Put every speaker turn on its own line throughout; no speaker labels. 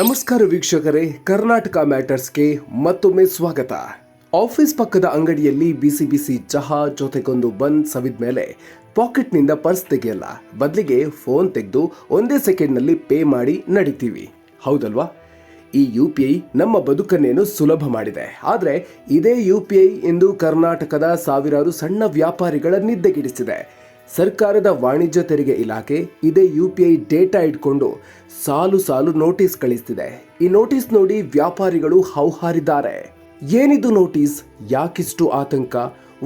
ನಮಸ್ಕಾರ ವೀಕ್ಷಕರೇ, ಕರ್ನಾಟಕ ಮ್ಯಾಟರ್ಸ್ಗೆ ಮತ್ತೊಮ್ಮೆ ಸ್ವಾಗತ. ಆಫೀಸ್ ಪಕ್ಕದ ಅಂಗಡಿಯಲ್ಲಿ ಬಿಸಿ ಬಿಸಿ ಚಹಾ ಜೊತೆಗೊಂದು ಬನ್ ಸವಿದ ಮೇಲೆ ಪಾಕೆಟ್ನಿಂದ ಪರ್ಸ್ ತೆಗೆಯಲ್ಲ. ಬದಲಿಗೆ ಫೋನ್ ತೆಗೆದು ಒಂದೇ ಸೆಕೆಂಡ್ನಲ್ಲಿ ಪೇ ಮಾಡಿ ನಡೀತೀವಿ. ಹೌದಲ್ವಾ? ಈ ಯು ಪಿ ಐ ನಮ್ಮ ಬದುಕನ್ನೇನು ಸುಲಭ ಮಾಡಿದೆ. ಆದರೆ ಇದೇ ಯು ಪಿ ಐ ಎಂದು ಕರ್ನಾಟಕದ ಸಾವಿರಾರು ಸಣ್ಣ ವ್ಯಾಪಾರಿಗಳ ನಿದ್ದೆಗಿಡಿಸಿದೆ. ಸರ್ಕಾರದ ವಾಣಿಜ್ಯ ತೆರಿಗೆ ಇಲಾಖೆ ಇದೇ ಯು ಪಿ ಐ ಡೇಟಾ ಇಟ್ಕೊಂಡು ಸಾಲು ಸಾಲು ನೋಟಿಸ್ ಕಳಿಸ್ತಿದೆ. ಈ ನೋಟಿಸ್ ನೋಡಿ ವ್ಯಾಪಾರಿಗಳು ಹೌಹಾರಿದ್ದಾರೆ. ಏನಿದು ನೋಟಿಸ್? ಯಾಕಿಷ್ಟು ಆತಂಕ?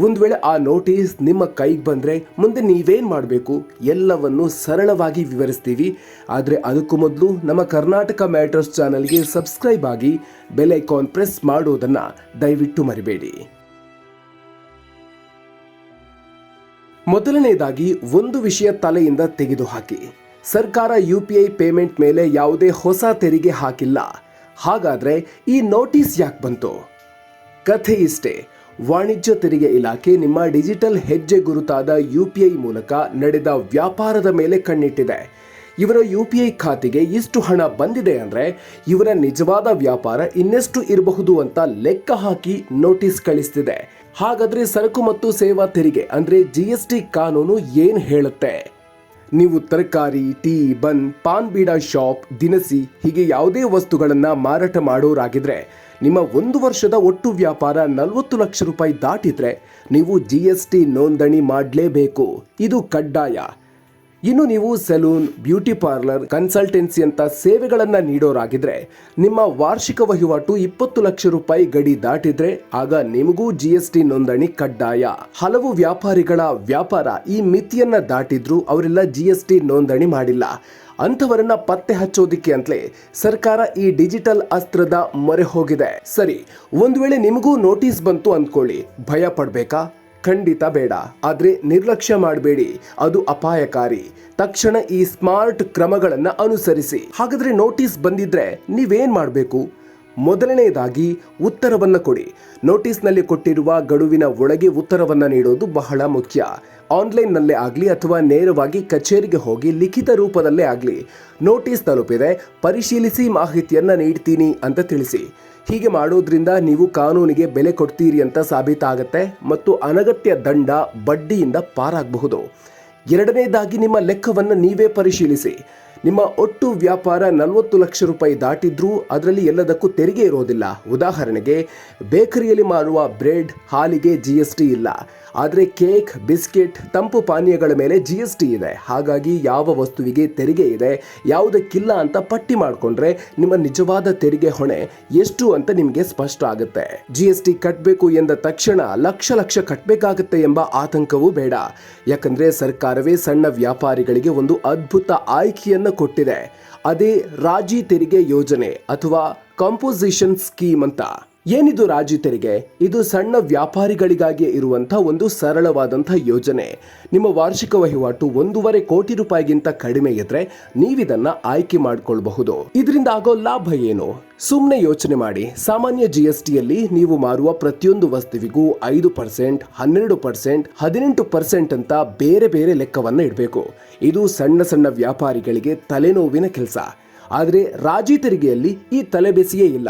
ಒಂದು ವೇಳೆ ಆ ನೋಟಿಸ್ ನಿಮ್ಮ ಕೈಗೆ ಬಂದರೆ ಮುಂದೆ ನೀವೇನು ಮಾಡಬೇಕು? ಎಲ್ಲವನ್ನು ಸರಳವಾಗಿ ವಿವರಿಸ್ತೀವಿ. ಆದರೆ ಅದಕ್ಕೂ ಮೊದಲು ನಮ್ಮ ಕರ್ನಾಟಕ ಮ್ಯಾಟರ್ಸ್ ಚಾನಲ್ಗೆ ಸಬ್ಸ್ಕ್ರೈಬ್ ಆಗಿ ಬೆಲ್ ಐಕಾನ್ ಪ್ರೆಸ್ ಮಾಡೋದನ್ನು ದಯವಿಟ್ಟು ಮರಿಬೇಡಿ. ಮೊದಲನೆಯದಾಗಿ ಒಂದು ವಿಷಯ ತಲೆಯಿಂದ ತೆಗೆದುಹಾಕಿ. ಸರ್ಕಾರ ಯು ಪಿ ಐ ಪೇಮೆಂಟ್ ಮೇಲೆ ಯಾವುದೇ ಹೊಸ ತೆರಿಗೆ ಹಾಕಿಲ್ಲ. ಹಾಗಾದರೆ ಈ ನೋಟಿಸ್ ಯಾಕೆ ಬಂತು? ಕಥೆ ಇಷ್ಟೇ. ವಾಣಿಜ್ಯ ತೆರಿಗೆ ಇಲಾಖೆ ನಿಮ್ಮ ಡಿಜಿಟಲ್ ಹೆಜ್ಜೆ ಗುರುತಾದ ಯು ಪಿ ಐ ಮೂಲಕ ನಡೆದ ವ್ಯಾಪಾರದ ಮೇಲೆ ಕಣ್ಣಿಟ್ಟಿದೆ. ಇವರ ಯು ಪಿ ಐ ಖಾತೆಗೆ ಇಷ್ಟು ಹಣ ಬಂದಿದೆ ಅಂದರೆ ಇವರ ನಿಜವಾದ ವ್ಯಾಪಾರ ಇನ್ನೆಷ್ಟು ಇರಬಹುದು ಅಂತ ಲೆಕ್ಕ ಹಾಕಿ ನೋಟಿಸ್ ಕಳಿಸ್ತಿದೆ. ಹಾಗಾದ್ರೆ ಸರಕು ಮತ್ತು ಸೇವಾ ತೆರಿಗೆ ಅಂದರೆ ಜಿ ಎಸ್ ಟಿ ಕಾನೂನು ಏನು ಹೇಳುತ್ತೆ? ನೀವು ತರಕಾರಿ, tea, bun, paan beeda shop, ದಿನಸಿ, ಹೀಗೆ ಯಾವುದೇ ವಸ್ತುಗಳನ್ನು ಮಾರಾಟ ಮಾಡೋರಾಗಿದ್ರೆ, ನಿಮ್ಮ ಒಂದು ವರ್ಷದ ಒಟ್ಟು ವ್ಯಾಪಾರ ನಲವತ್ತು ಲಕ್ಷ ರೂಪಾಯಿ ದಾಟಿದ್ರೆ, ನೀವು ಜಿ ಎಸ್ ಟಿ ನೋಂದಣಿ ಮಾಡಲೇಬೇಕು. ಇದು ಕಡ್ಡಾಯ. ಇನ್ನು ನೀವು ಸೆಲೂನ್, ಬ್ಯೂಟಿ ಪಾರ್ಲರ್, ಕನ್ಸಲ್ಟೆನ್ಸಿ ಅಂತ ಸೇವೆಗಳನ್ನು ನೀಡೋರಾಗಿದ್ರೆ ನಿಮ್ಮ ವಾರ್ಷಿಕ ವಹಿವಾಟು ಇಪ್ಪತ್ತು ಲಕ್ಷ ರೂಪಾಯಿ ಗಡಿ ದಾಟಿದ್ರೆ ಆಗ ನಿಮಗೂ ಜಿ ಎಸ್ ಟಿ ನೋಂದಣಿ ಕಡ್ಡಾಯ. ಹಲವು ವ್ಯಾಪಾರಿಗಳ ವ್ಯಾಪಾರ ಈ ಮಿತಿಯನ್ನ ದಾಟಿದ್ರು ಅವರೆಲ್ಲ ಜಿ ಎಸ್ ಟಿ ನೋಂದಣಿ ಮಾಡಿಲ್ಲ. ಅಂಥವರನ್ನ ಪತ್ತೆ ಹಚ್ಚೋದಿಕ್ಕೆ ಅಂತಲೇ ಸರ್ಕಾರ ಈ ಡಿಜಿಟಲ್ ಅಸ್ತ್ರದ ಮೊರೆ ಹೋಗಿದೆ. ಸರಿ, ಒಂದು ವೇಳೆ ನಿಮಗೂ ನೋಟಿಸ್ ಬಂತು ಅಂದ್ಕೊಳ್ಳಿ. ಭಯ ಪಡ್ಬೇಕಾ? ಖಂಡಿತ ಬೇಡ. ಆದರೆ ನಿರ್ಲಕ್ಷ್ಯ ಮಾಡಬೇಡಿ. ಅದು ಅಪಾಯಕಾರಿ. ತಕ್ಷಣ ಈ ಸ್ಮಾರ್ಟ್ ಕ್ರಮಗಳನ್ನು ಅನುಸರಿಸಿ. ಹಾಗಾದರೆ ನೋಟಿಸ್ ಬಂದಿದ್ರೆ ನೀವೇನು ಮಾಡಬೇಕು? ಮೊದಲನೆಯದಾಗಿ ಉತ್ತರವನ್ನು ಕೊಡಿ. ನೋಟಿಸ್ನಲ್ಲಿ ಕೊಟ್ಟಿರುವ ಗಡುವಿನ ಒಳಗೆ ಉತ್ತರವನ್ನು ನೀಡೋದು ಬಹಳ ಮುಖ್ಯ. ಆನ್ಲೈನ್ನಲ್ಲೇ ಆಗಲಿ ಅಥವಾ ನೇರವಾಗಿ ಕಚೇರಿಗೆ ಹೋಗಿ ಲಿಖಿತ ರೂಪದಲ್ಲೇ ಆಗಲಿ ನೋಟಿಸ್ ತಲುಪಿದೆ. ಪರಿಶೀಲಿಸಿ ಮಾಹಿತಿಯನ್ನು ನೀಡ್ತೀನಿ ಅಂತ ತಿಳಿಸಿ. ಹೀಗೆ ಮಾಡೋದ್ರಿಂದ ನೀವು ಕಾನೂನಿಗೆ ಬೆಲೆ ಕೊಡ್ತೀರಿ ಅಂತ ಸಾಬೀತಾಗತ್ತೆ ಮತ್ತು ಅನಗತ್ಯ ದಂಡ ಬಡ್ಡಿಯಿಂದ ಪಾರಾಗಬಹುದು. ಎರಡನೇದಾಗಿ ನಿಮ್ಮ ಲೆಕ್ಕವನ್ನು ನೀವೇ ಪರಿಶೀಲಿಸಿ. ನಿಮ್ಮ ಒಟ್ಟು ವ್ಯಾಪಾರ ನಲವತ್ತು ಲಕ್ಷ ರೂಪಾಯಿ ದಾಟಿದ್ರೂ ಅದರಲ್ಲಿ ಎಲ್ಲದಕ್ಕೂ ತೆರಿಗೆ ಇರೋದಿಲ್ಲ. ಉದಾಹರಣೆಗೆ, ಬೇಕರಿಯಲ್ಲಿ ಮಾರುವ ಬ್ರೆಡ್, ಹಾಲಿಗೆ ಜಿ ಎಸ್ ಟಿ ಇಲ್ಲ. ಆದರೆ ಕೇಕ್, ಬಿಸ್ಕೆಟ್, ತಂಪು ಪಾನೀಯಗಳ ಮೇಲೆ ಜಿ ಎಸ್ ಟಿ ಇದೆ. ಹಾಗಾಗಿ ಯಾವ ವಸ್ತುವಿಗೆ ತೆರಿಗೆ ಇದೆ, ಯಾವುದಕ್ಕಿಲ್ಲ ಅಂತ ಪಟ್ಟಿ ಮಾಡಿಕೊಂಡ್ರೆ ನಿಮ್ಮ ನಿಜವಾದ ತೆರಿಗೆ ಹೊಣೆ ಎಷ್ಟು ಅಂತ ನಿಮಗೆ ಸ್ಪಷ್ಟ ಆಗುತ್ತೆ. ಜಿ ಎಸ್ ಟಿ ಕಟ್ಟಬೇಕು ಎಂದ ತಕ್ಷಣ ಲಕ್ಷ ಲಕ್ಷ ಕಟ್ಟಬೇಕಾಗುತ್ತೆ ಎಂಬ ಆತಂಕವೂ ಬೇಡ. ಯಾಕಂದ್ರೆ ಸರ್ಕಾರವೇ ಸಣ್ಣ ವ್ಯಾಪಾರಿಗಳಿಗೆ ಒಂದು ಅದ್ಭುತ ಆಯ್ಕೆಯನ್ನು ಕೊಟ್ಟಿದೆ. ಅದೇ ರಾಜಿ ತೆರಿಗೆ ಯೋಜನೆ ಅಥವಾ ಕಾಂಪೋಸಿಷನ್ ಸ್ಕೀಮ್ ಅಂತ. ಏನಿದು ರಾಜಿ ತೆರಿಗೆ? ಇದು ಸಣ್ಣ ವ್ಯಾಪಾರಿಗಳಿಗಾಗಿ ಇರುವಂಥ ಒಂದು ಸರಳವಾದಂಥ ಯೋಜನೆ. ನಿಮ್ಮ ವಾರ್ಷಿಕ ವಹಿವಾಟು ಒಂದೂವರೆ ಕೋಟಿ ರೂಪಾಯಿಗಿಂತ ಕಡಿಮೆ ಇದ್ರೆ ನೀವಿದನ್ನ ಆಯ್ಕೆ ಮಾಡಿಕೊಳ್ಳಬಹುದು ಇದರಿಂದ ಆಗೋ ಲಾಭ ಏನು? ಸುಮ್ಮನೆ ಯೋಚನೆ ಮಾಡಿ. ಸಾಮಾನ್ಯ ಜಿ ಎಸ್ ಟಿಯಲ್ಲಿ ನೀವು ಮಾರುವ ಪ್ರತಿಯೊಂದು ವಸ್ತುವಿಗೂ ಐದು ಪರ್ಸೆಂಟ್, ಹನ್ನೆರಡು ಪರ್ಸೆಂಟ್, ಹದಿನೆಂಟು ಪರ್ಸೆಂಟ್ ಅಂತ ಬೇರೆ ಬೇರೆ ಲೆಕ್ಕವನ್ನು ಇಡಬೇಕು. ಇದು ಸಣ್ಣ ಸಣ್ಣ ವ್ಯಾಪಾರಿಗಳಿಗೆ ತಲೆನೋವಿನ ಕೆಲಸ. ಆದರೆ ರಾಜಿ ತೆರಿಗೆಯಲ್ಲಿ ಈ ತಲೆಬೆಸಿಯೇ ಇಲ್ಲ.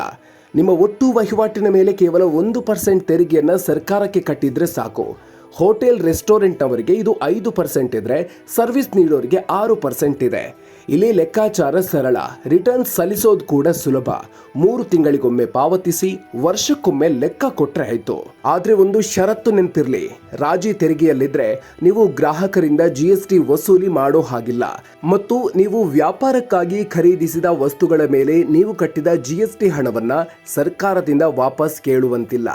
ನಿಮ್ಮ ಒಟ್ಟು ವಹಿವಾಟಿನ ಮೇಲೆ ಕೇವಲ ಒಂದು ಪರ್ಸೆಂಟ್ ತೆರಿಗೆಯನ್ನು ಸರ್ಕಾರಕ್ಕೆ ಕಟ್ಟಿದ್ರೆ ಸಾಕು. ಹೋಟೆಲ್ ರೆಸ್ಟೋರೆಂಟ್ನವರಿಗೆ ಇದು ಐದು ಪರ್ಸೆಂಟ್ ಇದ್ರೆ ಸರ್ವಿಸ್ ನೀಡೋರಿಗೆ ಆರು ಪರ್ಸೆಂಟ್ ಇದೆ. ಇಲ್ಲಿ ಲೆಕ್ಕಾಚಾರ ಸರಳ. ರಿಟರ್ನ್ ಸಲ್ಲಿಸೋದು ಕೂಡ ಸುಲಭ. ಮೂರು ತಿಂಗಳಿಗೊಮ್ಮೆ ಪಾವತಿಸಿ, ವರ್ಷಕ್ಕೊಮ್ಮೆ ಲೆಕ್ಕ ಕೊಟ್ಟರೆ ಆಯ್ತು. ಆದ್ರೆ ಒಂದು ಷರತ್ತು ನೆನಪಿರ್ಲಿ. ರಾಜಿ ತೆರಿಗೆಯಲ್ಲಿದ್ರೆ ನೀವು ಗ್ರಾಹಕರಿಂದ ಜಿ ಎಸ್ ಟಿ ವಸೂಲಿ ಮಾಡೋ ಹಾಗಿಲ್ಲ. ಮತ್ತು ನೀವು ವ್ಯಾಪಾರಕ್ಕಾಗಿ ಖರೀದಿಸಿದ ವಸ್ತುಗಳ ಮೇಲೆ ನೀವು ಕಟ್ಟಿದ ಜಿ ಎಸ್ ಟಿ ಹಣವನ್ನ ಸರ್ಕಾರದಿಂದ ವಾಪಸ್ ಕೇಳುವಂತಿಲ್ಲ.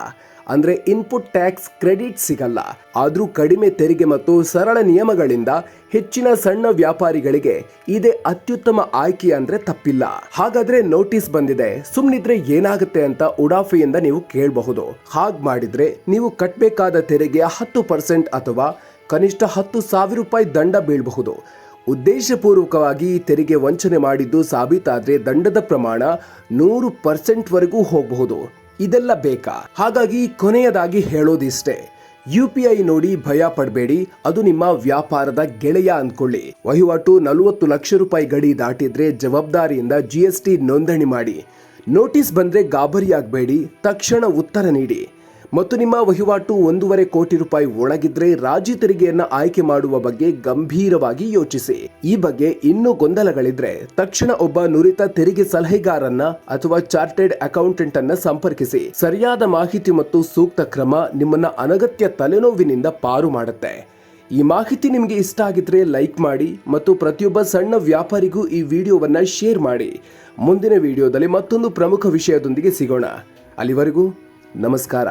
ಅಂದ್ರೆ ಇನ್ಪುಟ್ ಟ್ಯಾಕ್ಸ್ ಕ್ರೆಡಿಟ್ ಸಿಗಲ್ಲ. ಆದರೂ ಕಡಿಮೆ ತೆರಿಗೆ ಮತ್ತು ಸರಳ ನಿಯಮಗಳಿಂದ ಹೆಚ್ಚಿನ ಸಣ್ಣ ವ್ಯಾಪಾರಿಗಳಿಗೆ ಇದೇ ಅತ್ಯುತ್ತಮ ಆಯ್ಕೆ ಅಂದ್ರೆ ತಪ್ಪಿಲ್ಲ. ಹಾಗಾದ್ರೆ ನೋಟಿಸ್ ಬಂದಿದೆ. ಸುಮ್ನಿದ್ರೆ ಏನಾಗುತ್ತೆ ಅಂತ ಉಡಾಫೆಯಿಂದ ನೀವು ಕೇಳಬಹುದು. ಹಾಗ್ ಮಾಡಿದ್ರೆ ನೀವು ಕಟ್ಟಬೇಕಾದ ತೆರಿಗೆ ಹತ್ತು ಪರ್ಸೆಂಟ್ ಅಥವಾ ಕನಿಷ್ಠ ಹತ್ತು ಸಾವಿರ ರೂಪಾಯಿ ದಂಡ ಬೀಳಬಹುದು. ಉದ್ದೇಶಪೂರ್ವಕವಾಗಿ ತೆರಿಗೆ ವಂಚನೆ ಮಾಡಿದ್ದು ಸಾಬೀತಾದರೆ ದಂಡದ ಪ್ರಮಾಣ ನೂರು ಪರ್ಸೆಂಟ್ ವರೆಗೂ ಹೋಗಬಹುದು. ಇದೆಲ್ಲ ಬೇಕಾ? ಹಾಗಾಗಿ ಕೊನೆಯದಾಗಿ ಹೇಳೋದಿಷ್ಟೇ. ಯು ಪಿ ಐ ನೋಡಿ ಭಯ ಪಡಬೇಡಿ, ಅದು ನಿಮ್ಮ ವ್ಯಾಪಾರದ ಗೆಳೆಯ ಅಂದ್ಕೊಳ್ಳಿ ವಹಿವಾಟು ನಲವತ್ತು ಲಕ್ಷ ರೂಪಾಯಿ ಗಡಿ ದಾಟಿದ್ರೆ ಜವಾಬ್ದಾರಿಯಿಂದ ಜಿಎಸ್ಟಿ ನೋಂದಣಿ ಮಾಡಿ. ನೋಟಿಸ್ ಬಂದ್ರೆ ಗಾಬರಿಯಾಗಬೇಡಿ ತಕ್ಷಣ ಉತ್ತರ ನೀಡಿ. ಮತ್ತು ನಿಮ್ಮ ವಹಿವಾಟು ಒಂದೂವರೆ ಕೋಟಿ ರೂಪಾಯಿ ಒಳಗಿದ್ರೆ ರಾಜಿ ತೆರಿಗೆಯನ್ನ ಆಯ್ಕೆ ಮಾಡುವ ಬಗ್ಗೆ ಗಂಭೀರವಾಗಿ ಯೋಚಿಸಿ. ಈ ಬಗ್ಗೆ ಇನ್ನೂ ಗೊಂದಲಗಳಿದ್ರೆ ತಕ್ಷಣ ಒಬ್ಬ ನುರಿತ ತೆರಿಗೆ ಸಲಹೆಗಾರನ್ನ ಅಥವಾ ಚಾರ್ಟೆಡ್ ಅಕೌಂಟೆಂಟ್ ಅನ್ನ ಸಂಪರ್ಕಿಸಿ. ಸರಿಯಾದ ಮಾಹಿತಿ ಮತ್ತು ಸೂಕ್ತ ಕ್ರಮ ನಿಮ್ಮನ್ನ ಅನಗತ್ಯ ತಲೆನೋವಿನಿಂದ ಪಾರು ಮಾಡುತ್ತೆ. ಈ ಮಾಹಿತಿ ನಿಮಗೆ ಇಷ್ಟ ಆಗಿದ್ರೆ ಲೈಕ್ ಮಾಡಿ ಮತ್ತು ಪ್ರತಿಯೊಬ್ಬ ಸಣ್ಣ ವ್ಯಾಪಾರಿಗೂ ಈ ವಿಡಿಯೋವನ್ನ ಶೇರ್ ಮಾಡಿ. ಮುಂದಿನ ವಿಡಿಯೋದಲ್ಲಿ ಮತ್ತೊಂದು ಪ್ರಮುಖ ವಿಷಯದೊಂದಿಗೆ ಸಿಗೋಣ. ಅಲ್ಲಿವರೆಗೂ ನಮಸ್ಕಾರ.